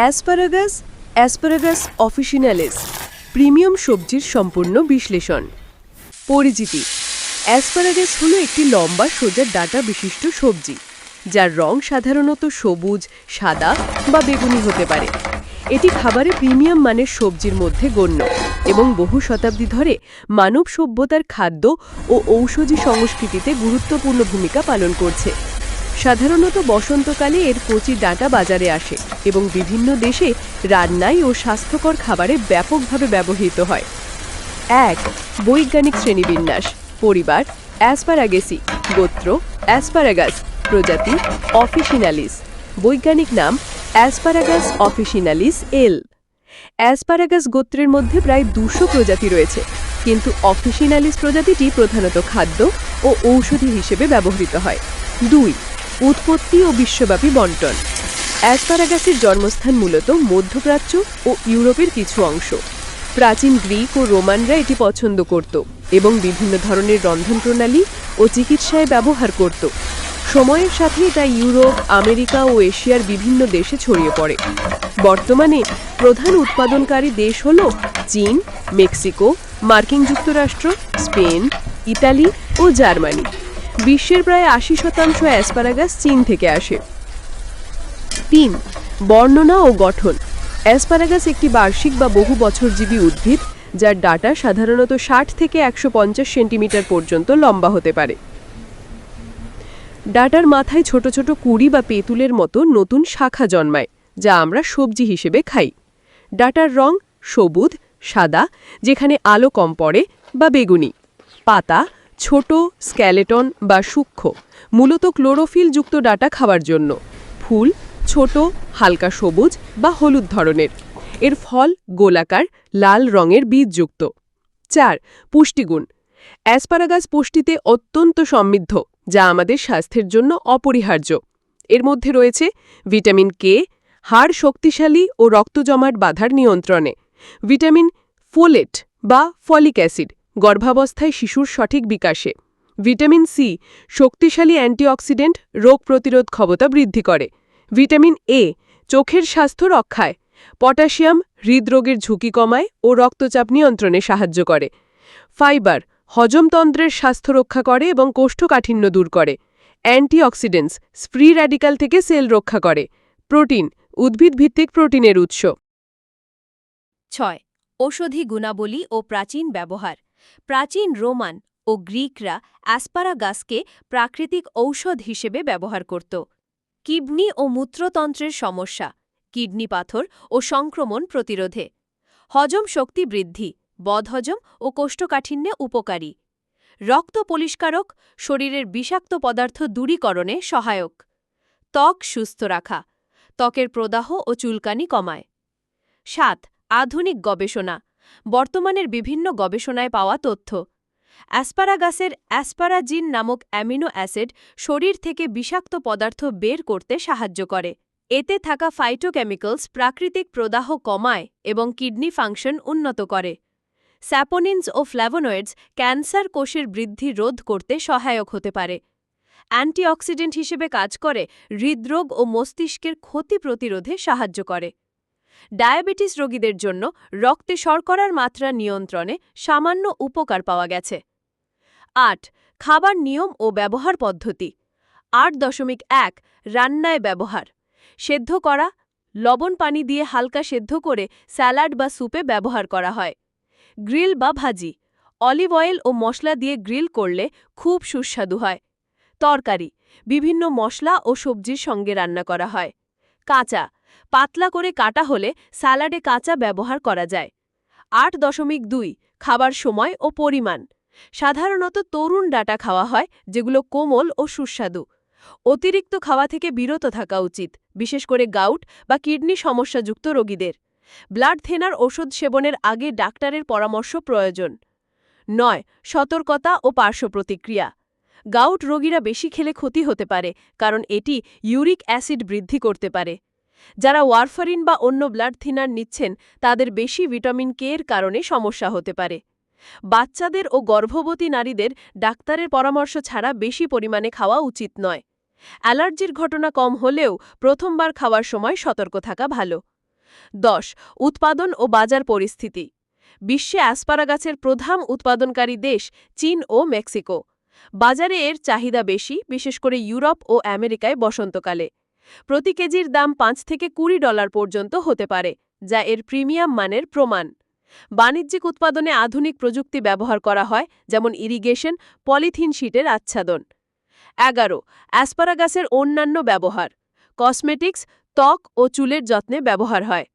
Asparagus asparagus officinalis, premium সবজির সম্পূর্ণ বিশ্লেষণ। পরিচিতি, অ্যাসপারাগাস হলো একটি লম্বা সোজা ডাটা বিশিষ্ট সবজি, যার রং সাধারণত সবুজ, সাদা বা বেগুনি হতে পারে। এটি খাবারে প্রিমিয়াম মানের সবজির মধ্যে গণ্য এবং বহু শতাব্দী ধরে মানব সভ্যতার খাদ্য ও ঔষধি সংস্কৃতিতে গুরুত্বপূর্ণ ভূমিকা পালন করছে। সাধারণত বসন্তকালে এর কচি ডাঁটা বাজারে আসে এবং বিভিন্ন দেশে রান্নায় ও স্বাস্থ্যকর খাবারে ব্যাপকভাবে ব্যবহৃত হয়। এক, বৈজ্ঞানিক শ্রেণীবিন্যাস, পরিবার, অ্যাসপারাগেসি, গোত্র, অ্যাসপারাগাস, প্রজাতি, অফিসিনালিস, বৈজ্ঞানিক নাম অ্যাসপারাগাস অফিসিনালিস এল। অ্যাসপারাগাস গোত্রের মধ্যে প্রায় দুশো প্রজাতি রয়েছে, কিন্তু অফিসিনালিস প্রজাতিটি প্রধানত খাদ্য ও ঔষধি হিসেবে ব্যবহৃত হয়। দুই উৎপত্তি ও বিশ্বব্যাপী বন্টন। অ্যাসপারাগাসের জন্মস্থান মূলত মধ্যপ্রাচ্য ও ইউরোপের কিছু অংশ। প্রাচীন গ্রিক ও রোমানরা এটি পছন্দ করত এবং বিভিন্ন ধরনের রন্ধন প্রণালী ও চিকিৎসায় ব্যবহার করত। সময়ের সাথে তা ইউরোপ, আমেরিকা ও এশিয়ার বিভিন্ন দেশে ছড়িয়ে পড়ে। বর্তমানে প্রধান উৎপাদনকারী দেশ হল চীন, মেক্সিকো, মার্কিন যুক্তরাষ্ট্র, স্পেন, ইতালি ও জার্মানি। বিশ্বের প্রায় আশি শতাংশ অ্যাসপারাগাস চীন থেকে আসে। তিন, বর্ণনা ও গঠন। অ্যাসপারাগাস একটি বার্ষিক বা বহু বছরজীবী উদ্ভিদ, যার ডাটা সাধারণত ষাট থেকে একশো পঞ্চাশ সেন্টিমিটার পর্যন্ত লম্বা হতে পারে। ডাটার মাথায় ছোট ছোট কুড়ি বা পেতুলের মতো নতুন শাখা জন্মায়, যা আমরা সবজি হিসেবে খাই। ডাটার রং সবুজ, সাদা, যেখানে আলো কম পড়ে বা বেগুনি। পাতা ছোট স্ক্যালেটন বা সূক্ষ্ম, মূলত ক্লোরোফিলযুক্ত ডাটা খাওয়ার জন্য। ফুল, ছোট, হালকা সবুজ বা হলুদ ধরনের। এর ফল গোলাকার, লাল রঙের বীজযুক্ত। চার, পুষ্টিগুণ। অ্যাসপারাগাস পুষ্টিতে অত্যন্ত সমৃদ্ধ, যা আমাদের স্বাস্থ্যের জন্য অপরিহার্য। এর মধ্যে রয়েছে ভিটামিন কে, হাড় শক্তিশালী ও রক্ত জমাট বাধার নিয়ন্ত্রণে। ভিটামিন ফোলেট বা ফলিক অ্যাসিড গর্ভাবস্থায় শিশুর সঠিক বিকাশে। ভিটামিন সি, শক্তিশালী অ্যান্টিঅক্সিডেন্ট, রোগ প্রতিরোধ ক্ষমতা বৃদ্ধি করে। ভিটামিন এ, চোখের স্বাস্থ্য রক্ষায়। পটাশিয়াম হৃদরোগের ঝুঁকি কমায় ও রক্তচাপ নিয়ন্ত্রণে সাহায্য করে। ফাইবার হজমতন্ত্রের স্বাস্থ্য রক্ষা করে এবং কোষ্ঠকাঠিন্য দূর করে। অ্যান্টিঅক্সিডেন্টস ফ্রি র্যাডিক্যাল থেকে সেল রক্ষা করে। প্রোটিন, উদ্ভিদভিত্তিক প্রোটিনের উৎস। ছয়, ঔষধি গুণাবলী ও প্রাচীন ব্যবহার। প্রাচীন রোমান ও গ্রিকরা অ্যাসপারাগাসকে প্রাকৃতিক ঔষধ হিসেবে ব্যবহার করত। কিডনি ও মূত্রতন্ত্রের সমস্যা, কিডনি পাথর ও সংক্রমণ প্রতিরোধে। হজম শক্তি বৃদ্ধি, বদহজম ও কোষ্ঠকাঠিন্যে উপকারী। রক্ত পরিষ্কারক, শরীরের বিষাক্ত পদার্থ দূরীকরণে সহায়ক। ত্বক সুস্থ রাখা, ত্বকের প্রদাহ ও চুলকানি কমায়। সাত, আধুনিক গবেষণা বর্তমানের বিভিন্ন গবেষণায় পাওয়া তথ্য। অ্যাসপারাগাসের অ্যাসপারাজিন নামক অ্যামিনো অ্যাসিড শরীর থেকে বিষাক্ত পদার্থ বের করতে সাহায্য করে। এতে থাকা ফাইটোকেমিক্যালস প্রাকৃতিক প্রদাহ কমায় এবং কিডনি ফাংশন উন্নত করে। স্যাপোনিনস ও ফ্ল্যাভোনয়েডস ক্যান্সার কোষের বৃদ্ধি রোধ করতে সহায়ক হতে পারে। অ্যান্টিঅক্সিডেন্ট হিসেবে কাজ করে হৃদরোগ ও মস্তিষ্কের ক্ষতি প্রতিরোধে সাহায্য করে। ডায়াবেটিস রোগীদের জন্য রক্তে শর্করার মাত্রা নিয়ন্ত্রণে সামান্য উপকার পাওয়া গেছে। আট, খাবার নিয়ম ও ব্যবহার পদ্ধতি। আট দশমিক এক, রান্নায় ব্যবহার। সেদ্ধ করা, লবণ পানি দিয়ে হালকা সেদ্ধ করে স্যালাড বা স্যুপে ব্যবহার করা হয়। গ্রিল বা ভাজি। অলিভ অয়েল ও মশলা দিয়ে গ্রিল করলে খুব সুস্বাদু হয়। তরকারি। বিভিন্ন মশলা ও সবজির সঙ্গে রান্না করা হয়। কাঁচা। পাতলা করে কাটা হলে স্যালাডে কাঁচা ব্যবহার করা যায়। আট দশমিক দুই, খাবার সময় ও পরিমাণ। সাধারণত তরুণ ডাটা খাওয়া হয়, যেগুলো কোমল ও সুস্বাদু। অতিরিক্ত খাওয়া থেকে বিরত থাকা উচিত, বিশেষ করে গাউট বা কিডনি সমস্যাযুক্ত রোগীদের। ব্লাড থেনার ওষুধ সেবনের আগে ডাক্তারের পরামর্শ প্রয়োজন। নয়, সতর্কতা ও পার্শ্ব প্রতিক্রিয়া। গাউট রোগীরা বেশি খেলে ক্ষতি হতে পারে, কারণ এটি ইউরিক অ্যাসিড বৃদ্ধি করতে পারে। যারা ওয়ারফারিন বা অন্য ব্লাড থিনার নিচ্ছেন, তাদের বেশি ভিটামিন কে এর কারণে সমস্যা হতে পারে। বাচ্চাদের ও গর্ভবতী নারীদের ডাক্তারের পরামর্শ ছাড়া বেশি পরিমাণে খাওয়া উচিত নয়। অ্যালার্জির ঘটনা কম হলেও প্রথমবার খাওয়ার সময় সতর্ক থাকা ভালো। দশ, উৎপাদন ও বাজার পরিস্থিতি। বিশ্বে অ্যাসপারাগাসের প্রধান উৎপাদনকারী দেশ চীন ও মেক্সিকো। বাজারে এর চাহিদা বেশি, বিশেষ করে ইউরোপ ও আমেরিকায় বসন্তকালে। প্রতি কেজির দাম পাঁচ থেকে কুড়ি ডলার পর্যন্ত হতে পারে, যা এর প্রিমিয়াম মানের প্রমাণ। বাণিজ্যিক উৎপাদনে আধুনিক প্রযুক্তি ব্যবহার করা হয়, যেমন ইরিগেশন, পলিথিন শিটের আচ্ছাদন। এগারো, অ্যাসপারাগাসের অন্যান্য ব্যবহার। কসমেটিক্স, ত্বক ও চুলের যত্নে ব্যবহার হয়।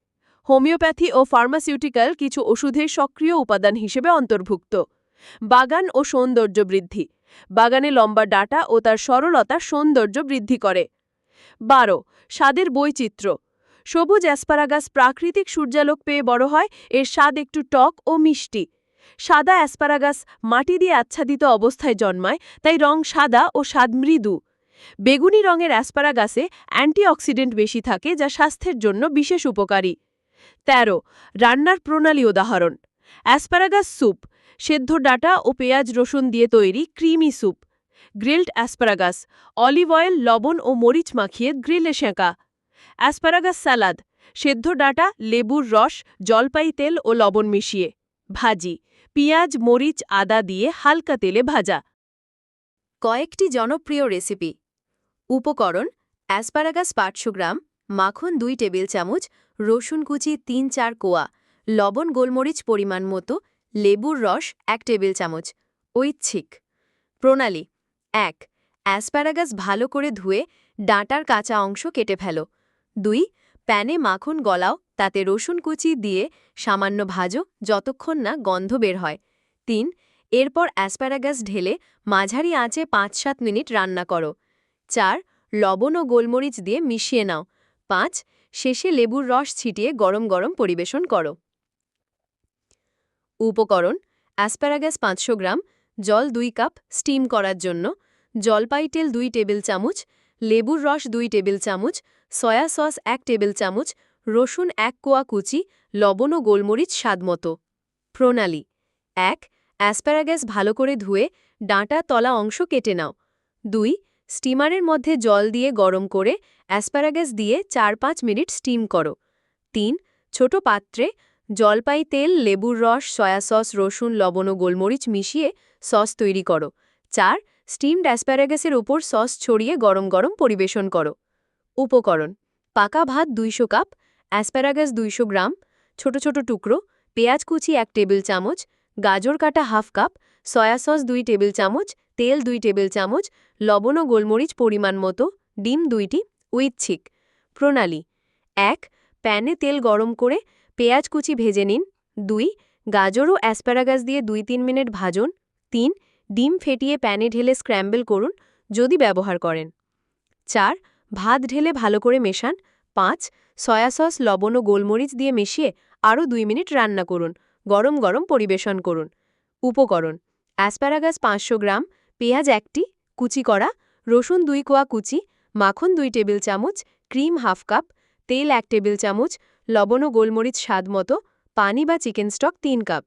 হোমিওপ্যাথি ও ফার্মাসিউটিক্যাল কিছু ওষুধের সক্রিয় উপাদান হিসেবে অন্তর্ভুক্ত। বাগান ও সৌন্দর্য বৃদ্ধি। বাগানে লম্বা ডাটা ও তার সরলতা সৌন্দর্য বৃদ্ধি করে। বারো, স্বাদের বৈচিত্র্য। সবুজ অ্যাসপারাগাস প্রাকৃতিক সূর্যালোক পেয়ে বড় হয়, এর স্বাদ একটু টক ও মিষ্টি। সাদা অ্যাসপারাগাস মাটি দিয়ে আচ্ছাদিত অবস্থায় জন্মায়, তাই রং সাদা ও স্বাদ মৃদু। বেগুনি রঙের অ্যাসপারাগাসে অ্যান্টিঅক্সিডেন্ট বেশি থাকে, যা স্বাস্থ্যের জন্য বিশেষ উপকারী। ১৩ রান্নার প্রণালী উদাহরণ। অ্যাসপারাগাস স্যুপ, সেদ্ধ ডাটা ও পেঁয়াজ রসুন দিয়ে তৈরি creamy soup. Grilled asparagus, olive oil, লবণ ও মরিচ মাখিয়ে গ্রিলে সেঁকা। অ্যাসপারাগাস স্যালাদ সেদ্ধ ডাটা, লেবুর রস, জলপাই তেল ও লবণ মিশিয়ে। ভাজি, পেঁয়াজ, মরিচ, আদা দিয়ে হালকা তেলে ভাজা। কয়েকটি জনপ্রিয় রেসিপি। উপকরণ, অ্যাসপারাগাস পাঁচশো গ্রাম, মাখন দুই টেবিল চামচ, রসুন কুচি তিন চার কোয়া, লবণ গোলমরিচ পরিমাণ মতো, লেবুর রস এক টেবিল চামচ। ঐচ্ছিক। প্রণালী এক অ্যাসপারাগাস ভালো করে ধুয়ে ডাঁটার কাঁচা অংশ কেটে ফেলো। দুই, প্যানে মাখন গলাও, তাতে রসুন কুচি দিয়ে সামান্য ভাজো যতক্ষণ না গন্ধ বের হয়। তিন, এরপর অ্যাসপ্যারাগাস ঢেলে মাঝারি আঁচে পাঁচ সাত মিনিট রান্না করো। চার, লবণ ও গোলমরিচ দিয়ে মিশিয়ে নাও। পাঁচ, শেষে লেবুর রস ছিটিয়ে গরম গরম পরিবেশন করো। উপকরণ, অ্যাসপ্যারাগাস পাঁচশো গ্রাম, জল দুই কাপ, স্টিম করার জন্য জলপাই তেল দুই টেবিল চামচ, লেবুর রস দুই টেবিল চামচ, সয়া সস এক টেবিল চামচ, রসুন এক কোয়া কুচি, লবণ ও গোলমরিচ স্বাদমতো প্রণালী। এক, অ্যাসপ্যারাগাস ভালো করে ধুয়ে ডাঁটা তলা অংশ কেটে নাও। দুই, স্টিমারের মধ্যে জল দিয়ে গরম করে অ্যাসপ্যারাগাস দিয়ে চার পাঁচ মিনিট স্টিম করো। তিন, ছোট পাত্রে জলপাই তেল, লেবুর রস, সয়া সস, রসুন, লবণ ও গোলমরিচ মিশিয়ে সস তৈরি করো। চার স্টিমড অ্যাসপ্যারাগাসের ওপর সস ছড়িয়ে গরম গরম পরিবেশন করো। উপকরণ, পাকা ভাত দুইশো কাপ অ্যাসপ্যারাগাস দুইশো গ্রাম, ছোট ছোট টুকরো, পেঁয়াজ কুচি এক টেবিল চামচ, গাজর কাটা হাফ কাপ, সয়া সস দুই টেবিল চামচ, তেল দুই টেবিল চামচ, লবণ ও গোলমরিচ পরিমাণ মতো, ডিম দুইটি উইচ্ছিক প্রণালী, এক, প্যানে তেল গরম করে পেঁয়াজ কুচি ভেজে নিন, দুই, গাজর ও অ্যাসপ্যারাগাস দিয়ে দুই তিন মিনিট ভাজুন, তিন ডিম ফেটিয়ে প্যানে ঢেলে স্ক্র্যাম্বল করুন যদি ব্যবহার করেন। চার, ভাত ঢেলে ভালো করে মেশান। পাঁচ, সয়া সস, লবণ ও গোলমরিচ দিয়ে মিশিয়ে আরও দুই মিনিট রান্না করুন। গরম গরম পরিবেশন করুন। উপকরণ, অ্যাসপ্যারাগাস পাঁচশো গ্রাম, পেঁয়াজ একটি, কুচি করা, রসুন দুই কোয়া কুচি, মাখন দুই টেবিল চামচ, ক্রিম হাফ কাপ, তেল এক টেবিল চামচ, লবণ ও গোলমরিচ স্বাদ মতো, পানি বা চিকেন স্টক তিন কাপ।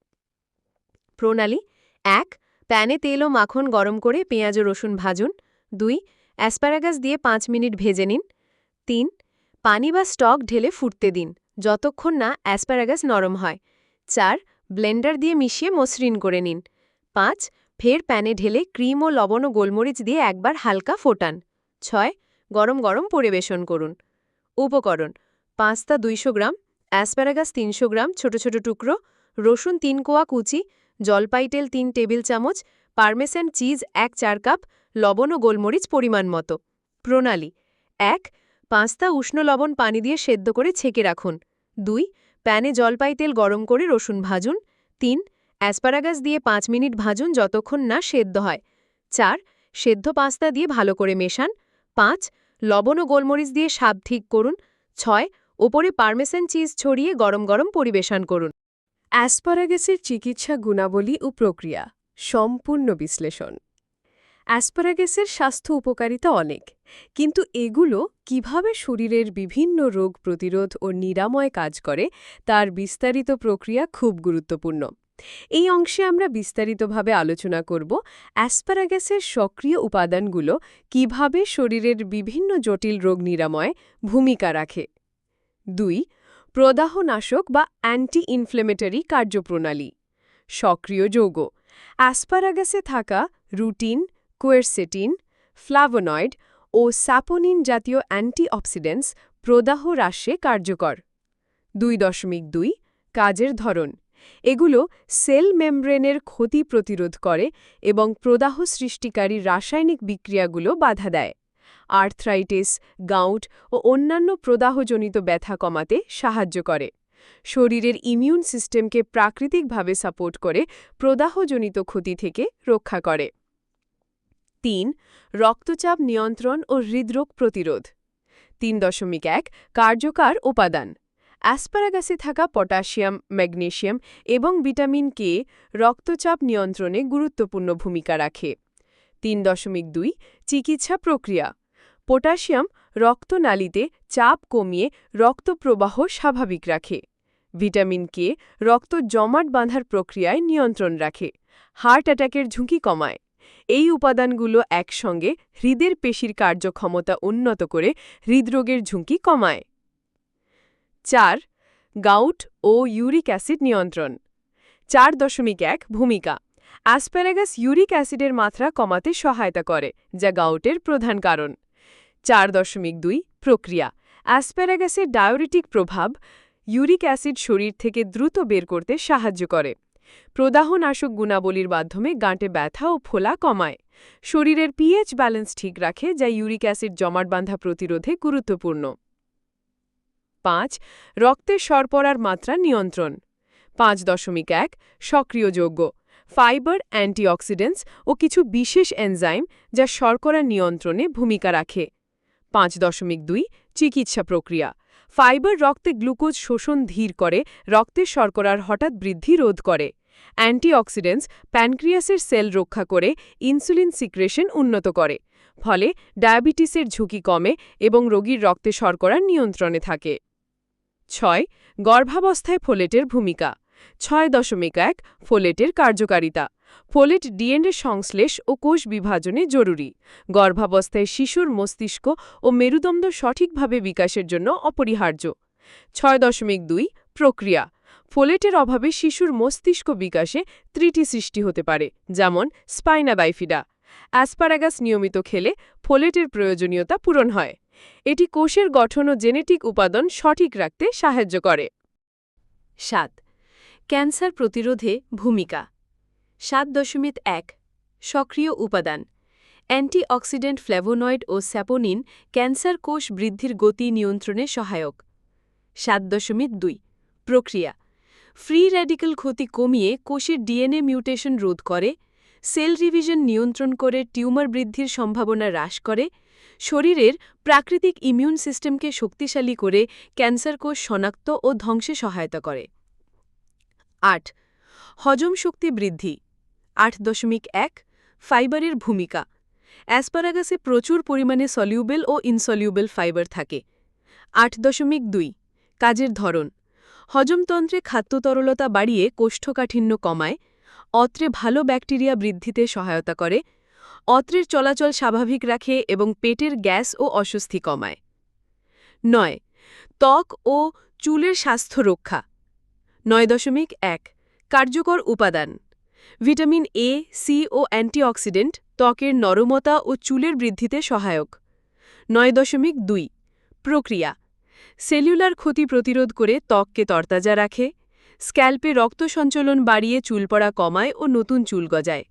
প্রণালী, এক প্যানে তেল ও মাখন গরম করে পেঁয়াজ ও রসুন ভাজুন। দুই অ্যাসপ্যারাগাস দিয়ে পাঁচ মিনিট ভেজে নিন। তিন, পানি বা স্টক ঢেলে ফুটতে দিন, যতক্ষণ না অ্যাসপ্যারাগাস নরম হয়। চার, ব্লেন্ডার দিয়ে মিশিয়ে মসৃণ করে নিন। পাঁচ, ফের প্যানে ঢেলে ক্রিম ও লবণ ও গোলমরিচ দিয়ে একবার হালকা ফোটান। ছয়, গরম গরম পরিবেশন করুন। উপকরণ, পাস্তা দুইশো গ্রাম অ্যাসপ্যারাগাস তিনশো গ্রাম, ছোট ছোট টুকরো, রসুন তিন কোয়া কুচি জলপাই তেল তিন টেবিল চামচ, পারমেসান চিজ এক চার কাপ, লবণ ও গোলমরিচ পরিমাণ মতো। প্রণালী, এক পাস্তা উষ্ণ লবণ পানি দিয়ে সেদ্ধ করে ছেঁকে রাখুন। দুই, প্যানে জলপাই তেল গরম করে রসুন ভাজুন। তিন, অ্যাসপারাগাস দিয়ে পাঁচ মিনিট ভাজুন যতক্ষণ না সেদ্ধ হয়। চার, সেদ্ধ পাস্তা দিয়ে ভালো করে মেশান। পাঁচ, লবণ ও গোলমরিচ দিয়ে স্বাদ ঠিক করুন। ছয়, ওপরে পারমেসান চিজ ছড়িয়ে গরম গরম পরিবেশন করুন। অ্যাসপারাগাসের চিকিৎসা গুণাবলী ও প্রক্রিয়া, সম্পূর্ণ বিশ্লেষণ। অ্যাসপারাগাসের স্বাস্থ্য উপকারিতা অনেক, কিন্তু এগুলো কীভাবে শরীরের বিভিন্ন রোগ প্রতিরোধ ও নিরাময় কাজ করে, তার বিস্তারিত প্রক্রিয়া খুব গুরুত্বপূর্ণ। এই অংশে আমরা বিস্তারিতভাবে আলোচনা করব অ্যাসপারাগাসের সক্রিয় উপাদানগুলো কীভাবে শরীরের বিভিন্ন জটিল রোগ নিরাময় ভূমিকা রাখে। দুই প্রদাহনাশক বা অ্যান্টি ইনফ্লেমেটরি কার্যপ্রণালী। সক্রিয় যৌগ। অ্যাসপারাগাসে থাকা রুটিন কোয়েরসেটিন ফ্লাভোনয়েড ও স্যাপোনিন জাতীয় অ্যান্টিঅক্সিডেন্টস প্রদাহ হ্রাসে কার্যকর। দুই দশমিক দুই কাজের ধরন। এগুলো সেল মেমব্রেনের ক্ষতি প্রতিরোধ করে এবং প্রদাহ সৃষ্টিকারী রাসায়নিক বিক্রিয়াগুলো বাধা দেয়। আর্থ্রাইটিস, গাউট ও অন্যান্য প্রদাহজনিত ব্যথা কমাতে সাহায্য করে। শরীরের ইমিউন সিস্টেমকে প্রাকৃতিকভাবে সাপোর্ট করে প্রদাহজনিত ক্ষতি থেকে রক্ষা করে। তিন, রক্তচাপ নিয়ন্ত্রণ ও হৃদরোগ প্রতিরোধ। তিন দশমিক এক, কার্যকর উপাদান। অ্যাসপারাগাসে থাকা পটাশিয়াম, ম্যাগনেশিয়াম এবং ভিটামিন কে রক্তচাপ নিয়ন্ত্রণে গুরুত্বপূর্ণ ভূমিকা রাখে। তিন দশমিক দুই, চিকিৎসা প্রক্রিয়া। পটাশিয়াম রক্তনালীতে চাপ কমিয়ে রক্তপ্রবাহ স্বাভাবিক রাখে। ভিটামিন কে রক্ত জমাট বাঁধার প্রক্রিয়ায় নিয়ন্ত্রণ রাখে। হার্ট অ্যাটাকের ঝুঁকি কমায়। এই উপাদানগুলো একসঙ্গে হৃদের পেশির কার্যক্ষমতা উন্নত করে হৃদরোগের ঝুঁকি কমায়। চার, গাউট ও ইউরিক অ্যাসিড নিয়ন্ত্রণ। চার দশমিক এক ভূমিকা। অ্যাসপ্যারাগাস ইউরিক অ্যাসিডের মাত্রা কমাতে সহায়তা করে, যা গাউটের প্রধান কারণ। চার দশমিক দুই প্রক্রিয়া। অ্যাসপ্যারাগাসের ডায়োরিটিক প্রভাব ইউরিক অ্যাসিড শরীর থেকে দ্রুত বের করতে সাহায্য করে। প্রদাহনাশক গুণাবলীর মাধ্যমে গাঁটে ব্যথা ও ফোলা কমায়। শরীরের পিএইচ ব্যালেন্স ঠিক রাখে, যা ইউরিক অ্যাসিড জমাট বাঁধা প্রতিরোধে গুরুত্বপূর্ণ। পাঁচ, রক্তের শর্করার মাত্রা নিয়ন্ত্রণ। পাঁচ দশমিক এক সক্রিয় যোগ্য ফাইবার, অ্যান্টিঅক্সিডেন্টস ও কিছু বিশেষ এনজাইম যা শর্করা নিয়ন্ত্রণে ভূমিকা রাখে। পাঁচ দশমিক দুই চিকিৎসা প্রক্রিয়া। ফাইবার রক্তে গ্লুকোজ শোষণ ধীর করে, রক্তের শর্করার হঠাৎ বৃদ্ধি রোধ করে। অ্যান্টিঅক্সিডেন্টস প্যানক্রিয়াসের সেল রক্ষা করে, ইনসুলিন সিক্রেশন উন্নত করে। ফলে ডায়াবেটিসের ঝুঁকি কমে এবং রোগীর রক্তে শর্করার নিয়ন্ত্রণে থাকে। ছয় গর্ভাবস্থায় ফোলেটের ভূমিকা। ছয় দশমিক এক ফোলেটের কার্যকারিতা। ফোলেট ডিএনএ সংশ্লেষ ও কোষ বিভাজনে জরুরি। গর্ভাবস্থায় শিশুর মস্তিষ্ক ও মেরুদণ্ড সঠিকভাবে বিকাশের জন্য অপরিহার্য। ছয় দশমিক দুই প্রক্রিয়া। ফোলেটের অভাবে শিশুর মস্তিষ্ক বিকাশে ত্রিটি সৃষ্টি হতে পারে, যেমন স্পাইনা বাইফিডা। অ্যাসপারাগাস নিয়মিত খেলে ফোলেটের প্রয়োজনীয়তা পূরণ হয়। এটি কোষের গঠন ও জেনেটিক উপাদান সঠিক রাখতে সাহায্য করে। সাত ক্যান্সার প্রতিরোধে ভূমিকা। সাত দশমিক এক, সক্রিয় উপাদান। অ্যান্টিঅক্সিডেন্ট ফ্ল্যাভোনয়েড ও স্যাপোনিন ক্যান্সার কোষ বৃদ্ধির গতি নিয়ন্ত্রণে সহায়ক। সাত দশমিক দুই, প্রক্রিয়া। ফ্রি র্যাডিক্যাল ক্ষতি কমিয়ে কোষের ডিএনএ মিউটেশন রোধ করে, সেল রিভিশন নিয়ন্ত্রণ করে টিউমার বৃদ্ধির সম্ভাবনা হ্রাস করে, শরীরের প্রাকৃতিক ইমিউন সিস্টেমকে শক্তিশালী করে ক্যান্সার কোষ শনাক্ত ও ধ্বংসে সহায়তা করে। আট, হজম শক্তি বৃদ্ধি, আট দশমিক এক, ফাইবারের ভূমিকা, অ্যাসপারাগাসে প্রচুর পরিমাণে সলিউবেল ও ইনসলিউবেল ফাইবার থাকে, আট দশমিক দুই, কাজের ধরন হজমতন্ত্রে খাদ্য তরলতা বাড়িয়ে কোষ্ঠকাঠিন্য কমায়, অত্রে ভালো ব্যাকটেরিয়া বৃদ্ধিতে সহায়তা করে, অত্রের চলাচল স্বাভাবিক রাখে এবং পেটের গ্যাস ও অস্বস্তি কমায়। নয়, ত্বক ও চুলের স্বাস্থ্য রক্ষা নয় দশমিক এক, কার্যকর উপাদান। ভিটামিন এ সি ও অ্যান্টিঅক্সিডেন্ট ত্বকের নরমতা ও চুলের বৃদ্ধিতে সহায়ক। নয় দশমিক দুই, প্রক্রিয়া। সেলুলার ক্ষতি প্রতিরোধ করে ত্বককে তরতাজা রাখে, স্ক্যাল্পে রক্ত সঞ্চালন বাড়িয়ে চুল পড়া কমায় ও নতুন চুল গজায়।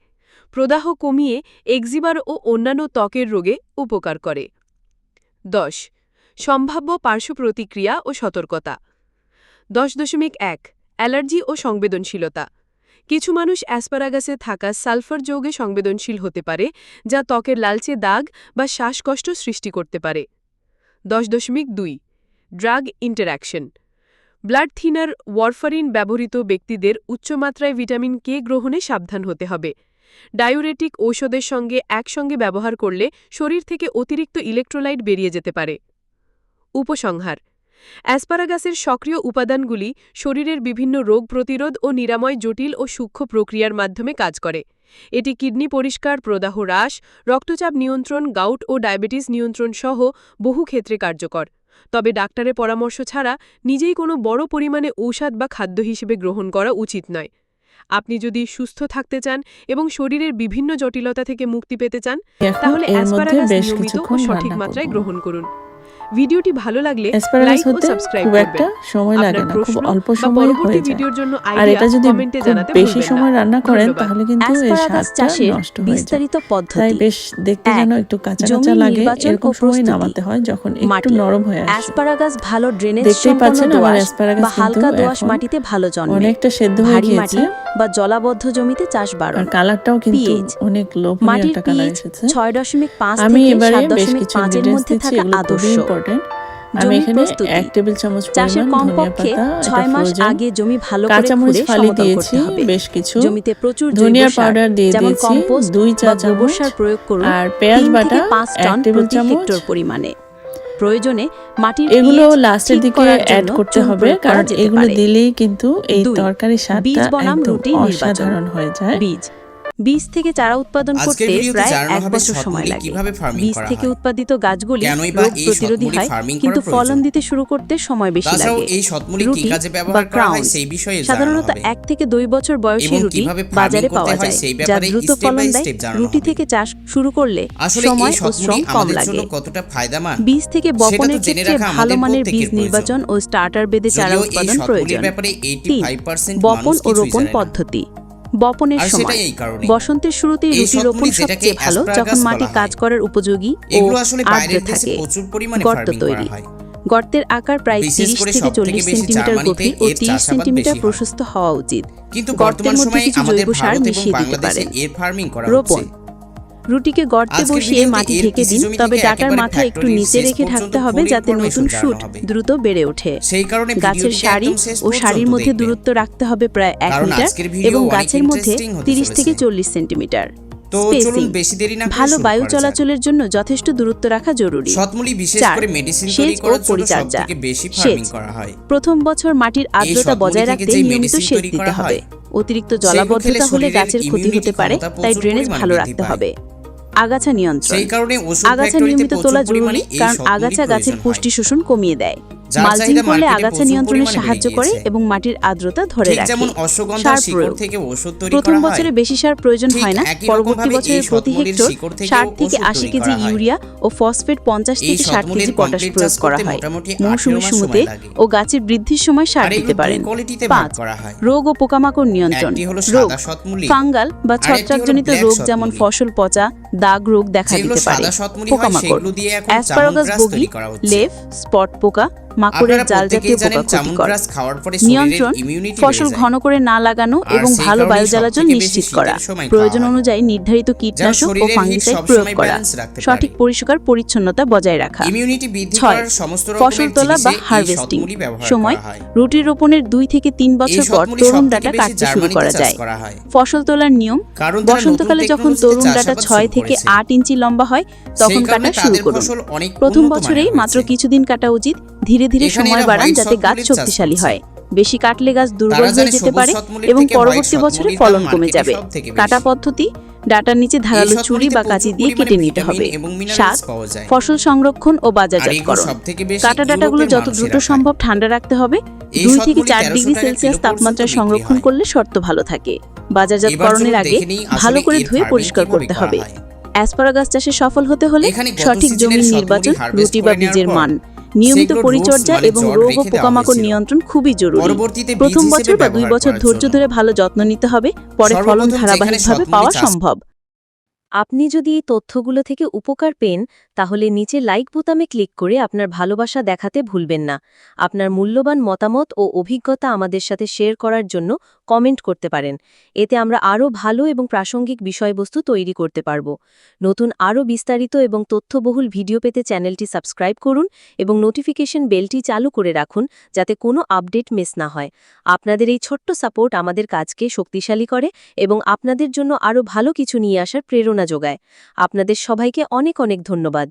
প্রদাহ কমিয়ে এক্সিবার ও অন্যান্য ত্বকের রোগে উপকার করে। দশ, সম্ভাব্য পার্শ্ব প্রতিক্রিয়া ও সতর্কতা। দশ দশমিক এক অ্যালার্জি ও সংবেদনশীলতা। কিছু মানুষ অ্যাসপারাগাসে থাকা সালফার যৌগে সংবেদনশীল হতে পারে, যা ত্বকের লালচে দাগ বা শ্বাসকষ্ট সৃষ্টি করতে পারে। দশ দশমিক দুই drug interaction blood thinner warfarin ব্যবহৃত ব্যক্তিদের উচ্চমাত্রায় ভিটামিন কে গ্রহণে সাবধান হতে হবে। ডায়ুরেটিক ঔষধের সঙ্গে একসঙ্গে ব্যবহার করলে শরীর থেকে অতিরিক্ত ইলেকট্রোলাইট বেরিয়ে যেতে পারে। উপসংহার অ্যাসপারাগাসের সক্রিয় উপাদানগুলি শরীরের বিভিন্ন রোগ প্রতিরোধ ও নিরাময় জটিল ও সূক্ষ্ম প্রক্রিয়ার মাধ্যমে কাজ করে। এটি কিডনি পরিষ্কার প্রদাহ হ্রাস রক্তচাপ নিয়ন্ত্রণ গাউট ও ডায়াবেটিস নিয়ন্ত্রণ সহ বহু ক্ষেত্রে কার্যকর। তবে ডাক্তারের পরামর্শ ছাড়া নিজেই কোনো বড় পরিমাণে ঔষধ বা খাদ্য হিসেবে গ্রহণ করা উচিত নয়। আপনি যদি সুস্থ থাকতে চান এবং শরীরের বিভিন্ন জটিলতা থেকে মুক্তি পেতে চান তাহলে অ্যাসপারাগাস নিয়মিত ও সঠিক মাত্রায় গ্রহণ করুন। ভিডিওটি ভালো লাগলে লাইক ও সাবস্ক্রাইব করবেন। একটা সময় লাগে না খুব অল্প সময় হয়ে যায়। ভিডিওর জন্য আর এটা যদি কমেন্টে জানাতে বেশি সময় রান্না করেন তাহলে কিন্তু এই স্বাদটা চাষে বিস্তারিত পদ্ধতি। তাই বেশ দেখতে যেন একটু কাঁচা কাঁচা লাগে এরকম সময় নামাতে হয় যখন একটু নরম হয়ে আসে। অ্যাসপারাগাস ভালো ড্রেনেজ সম্পন্ন অ্যাসপারাগাস বা হালকা দোআঁশ মাটিতে ভালো জন্মে। অনেকটা সেদ্ধ হয়ে গিয়েছে। বা জলাবদ্ধ জমিতে চাষ বাড়ো আর কালারটাও কিন্তু অনেক লোভনীয় একটা কালার এসেছে। 6.5 থেকে 7.5 এর মধ্যে থাকা আদর্শ। ইম্পর্টেন্ট আমি এখানে এক টেবিল চামচ চাষের কমপক্ষে ছয় মাস আগে জমি ভালো করে খুঁড়ে ফালি দিয়েছি বেশ কিছু। জমিতে প্রচুর ধনিয়া পাউডার দিয়ে দিয়েছি দুই চা চামচ সার প্রয়োগ করুন আর পেঁয়াজ বাটা পাঁচ টন প্রতি হেক্টর পরিমাণে। প্রয়োজনে মাটির এগুলো লাস্টের দিকে অ্যাড করতে হবে কারণ এগুলো দিলেই কিন্তু এই তরকারি স্বাদটা একদম অসাধারণ হয়ে যায়। বীজ বীজ থেকে চারা উৎপাদন করতে প্রায় এক বছর সময় লাগে। বীজ থেকে উৎপাদিত গাছগুলি রোগ প্রতিরোধী হয় কিন্তু ফলন দিতে শুরু করতে সময় বেশি লাগে। রুটি বা ক্রাউন সাধারণত এক থেকে দুই বছর বয়সী রুটি বাজারে পাওয়া যায় যা দ্রুত ফলন দেয় রুটি থেকে চাষ শুরু করলে সময় ও শ্রম কম লাগে। বীজ থেকে বপনের ক্ষেত্রে ভালো মানের বীজ নির্বাচন ও স্টার্টার বেদে চারা উৎপাদন প্রয়োজন। বপন ও রোপণ পদ্ধতি। বপনের সময়। বসন্তের শুরুতেই রুটি রোপণ সবচেয়ে ভালো যখন মাটি কাজ করার উপযোগী ও আর্দ্র থাকে গর্ত তৈরি। গর্তের আকার প্রায় তিরিশ থেকে চল্লিশ সেন্টিমিটার গভীর ও তিরিশ সেন্টিমিটার প্রশস্ত হওয়া উচিত। কিন্তু গর্তের মধ্যে কিছু জৈব সার মিশিয়ে দিতে পারেন রোপণ। রুটিকে গর্তে বসিয়ে মাটি ঢেকে দিন তবে ডাটার মাথা একটু নিচে রেখে ঢাকতে হবে যাতে নতুন শুট দ্রুত বেড়ে ওঠে। গাছের সারি ও সারির মধ্যে দূরত্ব রাখতে হবে প্রায় এক মিটার এবং গাছের মধ্যে তিরিশ থেকে চল্লিশ সেন্টিমিটার ভালো বায়ু চলাচলের জন্য যথেষ্ট দূরত্ব রাখা জরুরি। প্রথম বছর মাটির আর্দ্রতা বজায় রাখতে নিয়মিত সেচ দিতে হবে। অতিরিক্ত জলাবদ্ধতা হলে গাছের ক্ষতি হতে পারে তাই ড্রেনেজ ভালো রাখতে হবে। আগাছা নিয়ন্ত্রণ। আগাছা নিয়মিত তোলা জরুরি কারণ আগাছা গাছের পুষ্টি শোষণ কমিয়ে দেয়। মালচিং করলে আগাছা নিয়ন্ত্রণে সাহায্য করে এবং মাটির আর্দ্রতা ধরে রাখে। প্রথম বছরে বেশি সার প্রয়োজন হয় না। পরবর্তী বছরে প্রতি হেক্টর ষাট থেকে আশি কেজি ইউরিয়া ও ফসফেট পঞ্চাশ থেকে ষাট কেজি পটাশ প্রয়োগ করা হয়। মৌসুমি শুরুতে ও গাছের বৃদ্ধির সময় সার দিতে পারেন। পাঁচ রোগ ও পোকামাকড় নিয়ন্ত্রণ। রোগ ফাঙ্গাল বা ছত্রাকজনিত রোগ যেমন ফসল পচা দাগ রোগ দেখা দিতে পারে। পোকামাকড়। বগি লেফ স্পট পোকা মাকড়ের জাল জাতীয় পোকা ক্ষতিকর। নিয়ন্ত্রণ ফসল ঘন করে না লাগানো এবং ভালো বায়ু জ্বালাচল নিশ্চিত করা। প্রয়োজন অনুযায়ী নির্ধারিত কীটনাশক ও ফাঙ্গিসাইড প্রয়োগ করা। সঠিক পরিষ্কার পরিচ্ছন্নতা বজায় রাখা। ছয় ফসল তোলা বা হারভেস্টিং সময় রুটি রোপণের দুই থেকে তিন বছর পর তরুণ ডাটা কাটতে শুরু করা যায়। ফসল তোলার নিয়ম বসন্তকালে যখন তরুণ ডাটা ছয় থেকে আট ইঞ্চি লম্বা হয় তখন কাটা শুরু করুন। প্রথম বছরেই মাত্র কিছুদিন কাটা উচিত। ধীরে ধীরে সময় বাড়ান যাতে গাছ শক্তিশালী হয়। বেশি কাটলে গাছ দুর্বল হয়ে যেতে পারে এবং পরবর্তী বছরে ফলন কমে যাবে। কাটা পদ্ধতি ডাটার নিচে ধারালো চুরি বা কাঁচি দিয়ে কেটে নিতে হবে। সাত ফসল সংরক্ষণ ও বাজারজাতকরণ। কাটা ডাটাগুলো যত দ্রুত সম্ভব ঠান্ডা রাখতে হবে। দুই থেকে চার ডিগ্রি সেলসিয়াস তাপমাত্রায় সংরক্ষণ করলে শর্ত ভালো থাকে। বাজারজাতকরণের আগে ভালো করে ধুয়ে পরিষ্কার করতে হবে। অ্যাসপারাগাস চাষে সফল হতে হলে সঠিক জমির নির্বাচন রুটি বা বীজের মান নিয়মিত পরিচর্যা এবং রোগ ও পোকামাকড় নিয়ন্ত্রণ খুবই জরুরি। প্রথম বছর বা দুই বছর ধৈর্য ধরে ভালো যত্ন নিতে হবে পরে ফলন ধারাবাহিকভাবে পাওয়া সম্ভব। আপনি যদি এই তথ্যগুলো থেকে উপকার পেন, তাহলে নিচে লাইক বোতামে ক্লিক করে আপনার ভালোবাসা দেখাতে ভুলবেন না। আপনার মূল্যবান মতামত ও অভিজ্ঞতা আমাদের সাথে শেয়ার করার জন্য কমেন্ট করতে পারেন। এতে আমরা আরও ভালো এবং প্রাসঙ্গিক বিষয়বস্তু তৈরি করতে পারব। নতুন আরও বিস্তারিত এবং তথ্যবহুল ভিডিও পেতে চ্যানেলটি সাবস্ক্রাইব করুন এবং নোটিফিকেশন বেলটি চালু করে রাখুন, যাতে কোনো আপডেট মিস না হয়। আপনাদের এই ছোট্ট সাপোর্ট আমাদের কাজকে শক্তিশালী করে এবং আপনাদের জন্য আরও ভালো কিছু নিয়ে আসার প্রেরণা যোগায়। আপনাদের সবাইকে অনেক অনেক ধন্যবাদ।